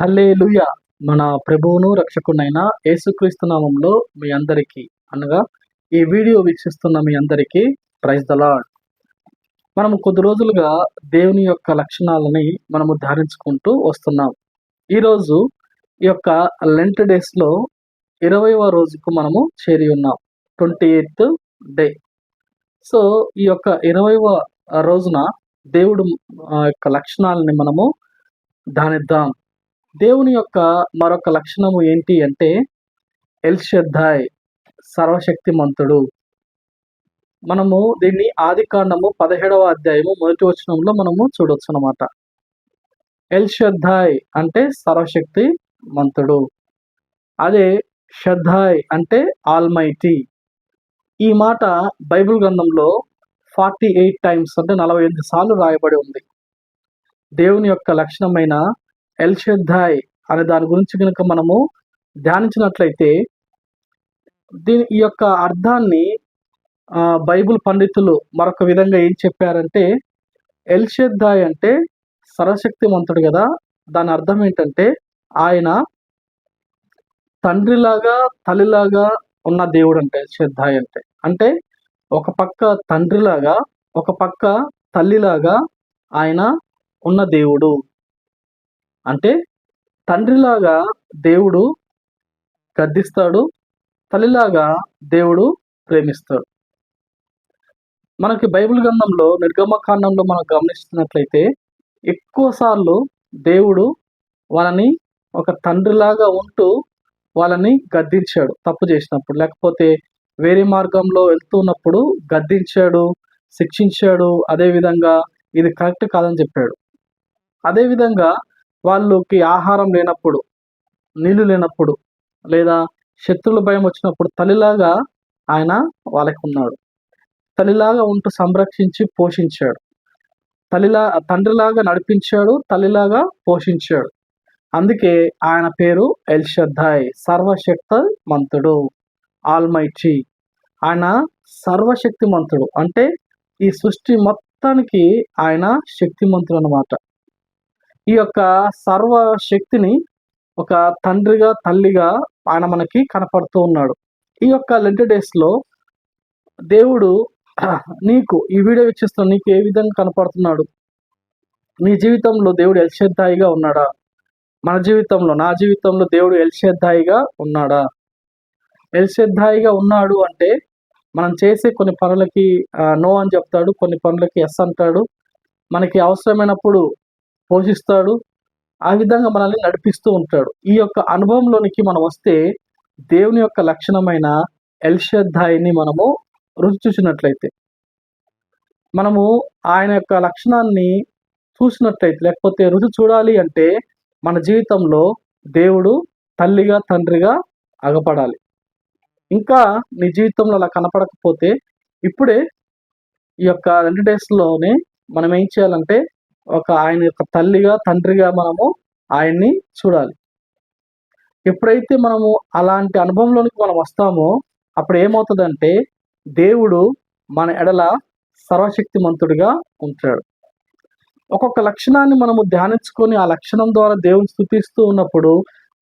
హల్లెలూయ. మన ప్రభువును రక్షకునైన యేసుక్రీస్తు నామంలో మీ అందరికీ అనగా ఈ వీడియో వీక్షిస్తున్న మీ అందరికీ ప్రైజ్ ద లాడ్ మనము కొద్ది రోజులుగా దేవుని యొక్క లక్షణాలని మనము ధారించుకుంటూ వస్తున్నాం. ఈరోజు ఈ యొక్క లెంట్ డేస్లో ఇరవైవ రోజుకు మనము చేరి ఉన్నాం. Twenty eighth day. సో ఈ యొక్క ఇరవైవ రోజున దేవుడు ఆ యొక్క లక్షణాలని మనము దానిద్దాం దేవుని యొక్క మరొక లక్షణము ఏంటి అంటే ఎల్షద్దాయ్ సర్వశక్తిమంతుడు. మనము దీన్ని ఆది కాండము పదిహేడవ అధ్యాయము మొదటి వచనంలో మనము చూడొచ్చు అనమాట ఎల్షద్దాయ్ అంటే సర్వశక్తి మంతుడు అదే షద్దాయ్ అంటే ఆల్మైటీ. ఈ మాట బైబిల్ గ్రంథంలో ఫార్టీ ఎయిట్ టైమ్స్ అంటే నలభై ఎనిమిది సార్లు రాయబడి ఉంది. దేవుని యొక్క లక్షణమైన ఎల్షద్దాయ్ అనే దాని గురించి కనుక మనము ధ్యానించినట్లయితే దీని ఈ యొక్క అర్థాన్ని బైబుల్ బైబిల్ పండితులు మరొక విధంగా ఏం చెప్పారంటే ఎల్షద్దాయ్ అంటే సర్వశక్తిమంతుడు కదా దాని అర్థం ఏంటంటే ఆయన తండ్రిలాగా తల్లిలాగా ఉన్న దేవుడు అంటే ఎల్షద్దాయ్ అంటే. అంటే ఒక పక్క తండ్రిలాగా ఒక పక్క తల్లిలాగా ఆయన ఉన్న దేవుడు. అంటే తండ్రిలాగా దేవుడు గద్దిస్తాడు తల్లిలాగా దేవుడు ప్రేమిస్తాడు. మనకి బైబిల్ గ్రంథంలో నిర్గమకాండంలో మనం గమనిస్తున్నట్లయితే ఎక్కువసార్లు దేవుడు వాళ్ళని ఒక తండ్రిలాగా ఉంటూ వాళ్ళని గద్దించాడు తప్పు చేసినప్పుడు. లేకపోతే వేరే మార్గంలో వెళ్తున్నప్పుడు గద్దించాడు శిక్షించాడు అదేవిధంగా ఇది కరెక్ట్ కాదని చెప్పాడు. అదేవిధంగా వాళ్ళకి ఆహారం లేనప్పుడు నీళ్ళు లేనప్పుడు లేదా శత్రువుల భయం వచ్చినప్పుడు తల్లిలాగా ఆయన వాళ్ళకి ఉన్నాడు. తల్లిలాగా ఉంటూ సంరక్షించి పోషించాడు. తల్లిలా తండ్రిలాగా నడిపించాడు తల్లిలాగా పోషించాడు. అందుకే ఆయన పేరు ఎల్షద్దాయ్ సర్వశక్త మంతుడు ఆల్మైచి ఆయన సర్వశక్తిమంతుడు. అంటే ఈ సృష్టి మొత్తానికి ఆయన శక్తిమంతుడు అన్నమాట. ఈ యొక్క సర్వ శక్తిని ఒక తండ్రిగా తల్లిగా ఆయన మనకి కనపడుతూ ఉన్నాడు. ఈ యొక్క లెంట్ డేస్లో దేవుడు నీకు ఈ వీడియో వీక్షిస్తున్న నీకు ఏ విధంగా కనపడుతున్నాడు? నీ జీవితంలో దేవుడు ఎల్షద్దాయిగా ఉన్నాడా? మన జీవితంలో నా జీవితంలో దేవుడు ఎల్షద్దాయిగా ఉన్నాడా? ఎల్షద్దాయిగా ఉన్నాడు అంటే మనం చేసే కొన్ని పనులకి నో అని చెప్తాడు కొన్ని పనులకి ఎస్ అంటాడు. మనకి అవసరమైనప్పుడు పోషిస్తాడు ఆ విధంగా మనల్ని నడిపిస్తూ ఉంటాడు. ఈ యొక్క అనుభవంలోనికి మనం వస్తే దేవుని యొక్క లక్షణమైన ఎల్షద్ధాయిని మనము రుచి చూసినట్లయితే మనము ఆయన యొక్క లక్షణాన్ని చూసినట్లయితే లేకపోతే రుచి చూడాలి అంటే మన జీవితంలో దేవుడు తల్లిగా తండ్రిగా అగపడాలి. ఇంకా నీ జీవితంలో అలా కనపడకపోతే ఇప్పుడే ఈ యొక్క రెండు డేస్లోనే మనం ఏం చేయాలంటే ఒక ఆయన యొక్క తల్లిగా తండ్రిగా మనము ఆయన్ని చూడాలి. ఎప్పుడైతే మనము అలాంటి అనుభవంలోనికి మనం వస్తామో అప్పుడు ఏమవుతుందంటే దేవుడు మన ఎడల సర్వశక్తిమంతుడిగా ఉంటాడు. ఒక్కొక్క లక్షణాన్ని మనము ధ్యానించుకొని ఆ లక్షణం ద్వారా దేవుని స్థుతిస్తూ ఉన్నప్పుడు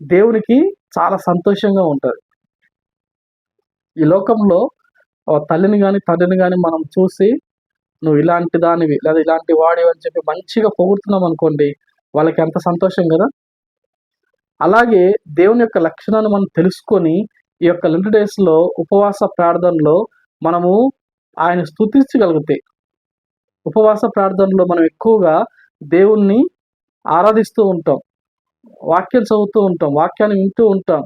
దేవునికి చాలా సంతోషంగా ఉంటుంది. ఈ లోకంలో ఆ తల్లిని కానీ తండ్రిని కానీ మనం చూసి నువ్వు ఇలాంటి దానివి లేదా ఇలాంటి వాడివి అని చెప్పి మంచిగా పొగుడుతున్నాం అనుకోండి వాళ్ళకి ఎంత సంతోషం కదా? అలాగే దేవుని యొక్క లక్షణాన్ని మనం తెలుసుకొని ఈ యొక్క లెంట్ డేస్లో ఉపవాస ప్రార్థనలో మనము ఆయన స్థుతించగలిగితే ఉపవాస ప్రార్థనలో మనం ఎక్కువగా దేవుణ్ణి ఆరాధిస్తూ ఉంటాం వాక్యం చదువుతూ ఉంటాం వాక్యాన్ని వింటూ ఉంటాం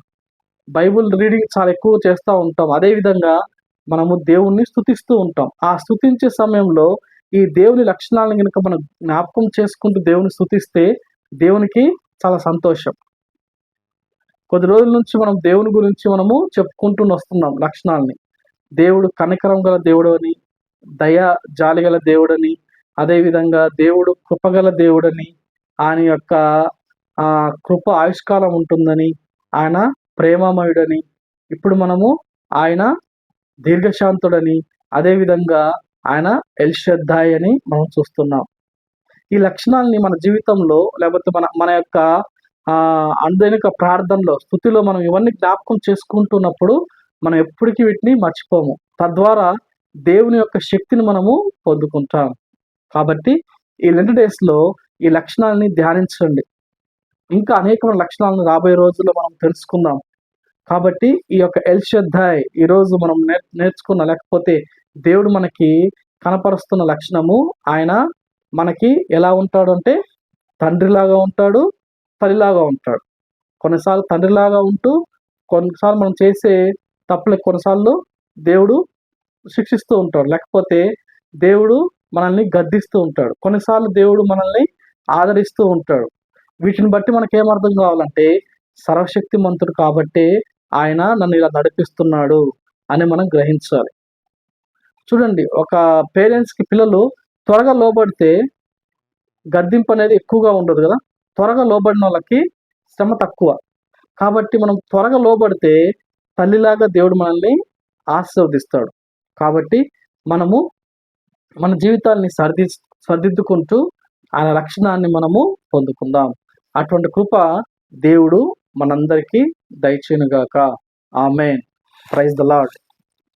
బైబుల్ రీడింగ్ చాలా ఎక్కువ చేస్తూ ఉంటాం. అదేవిధంగా మనము దేవుణ్ణి స్థుతిస్తూ ఉంటాం. ఆ స్థుతించే సమయంలో ఈ దేవుని లక్షణాలను కనుక మనం జ్ఞాపకం చేసుకుంటూ దేవుని స్థుతిస్తే దేవునికి చాలా సంతోషం. కొద్ది రోజుల నుంచి మనం దేవుని గురించి మనము చెప్పుకుంటూ వస్తున్నాం లక్షణాలని. దేవుడు కనికరం గల దేవుడు అని దయ జాలి గల దేవుడని అదేవిధంగా దేవుడు కృపగల దేవుడని ఆయన యొక్క ఆ కృప ఆయుష్కాలం ఉంటుందని ఆయన ప్రేమమయుడని ఇప్పుడు మనము ఆయన దీర్ఘశాంతుడని అదేవిధంగా ఆయన ఎల్షద్దాయ్ అని మనం చూస్తున్నాం. ఈ లక్షణాలని మన జీవితంలో లేకపోతే మన మన యొక్క ఆ ప్రార్థనలో స్థుతిలో మనం ఇవన్నీ జ్ఞాపకం చేసుకుంటున్నప్పుడు మనం ఎప్పటికీ వీటిని మర్చిపోము. తద్వారా దేవుని యొక్క శక్తిని మనము పొందుకుంటాం. కాబట్టి ఈ లెంట్ డేస్లో ఈ లక్షణాలని ధ్యానించండి. ఇంకా అనేకమైన లక్షణాలను రాబోయే రోజుల్లో మనం తెలుసుకుందాం. కాబట్టి ఈ యొక్క ఎల్షద్ధాయ్ ఈరోజు మనం నేర్ నేర్చుకున్న లేకపోతే దేవుడు మనకి కనపరుస్తున్న లక్షణము ఆయన మనకి ఎలా ఉంటాడు అంటే తండ్రిలాగా ఉంటాడు తల్లిలాగా ఉంటాడు. కొన్నిసార్లు తండ్రిలాగా ఉంటూ కొన్నిసార్లు మనం చేసే తప్పులకు కొన్నిసార్లు దేవుడు శిక్షిస్తూ ఉంటాడు. లేకపోతే దేవుడు మనల్ని గద్దిస్తూ ఉంటాడు. కొన్నిసార్లు దేవుడు మనల్ని ఆదరిస్తూ ఉంటాడు. వీటిని బట్టి మనకి అర్థం కావాలంటే సర్వశక్తిమంతుడు కాబట్టి ఆయన నన్ను ఇలా నడిపిస్తున్నాడు అని మనం గ్రహించాలి. చూడండి ఒక పేరెంట్స్కి పిల్లలు త్వరగా లోబడితే గద్దింపు అనేది ఎక్కువగా ఉండదు కదా? త్వరగా లోబడిన వాళ్ళకి శ్రమ తక్కువ. కాబట్టి మనం త్వరగా లోబడితే తల్లిలాగా దేవుడు మనల్ని ఆశీర్వదిస్తాడు. కాబట్టి మనము మన జీవితాన్ని సరిది సరిదిద్దుకుంటూ ఆయన లక్షణాన్ని మనము పొందుకుందాం. అటువంటి కృప దేవుడు మనందరికీ దయచేనుగాక ఆమెన్. Praise the lord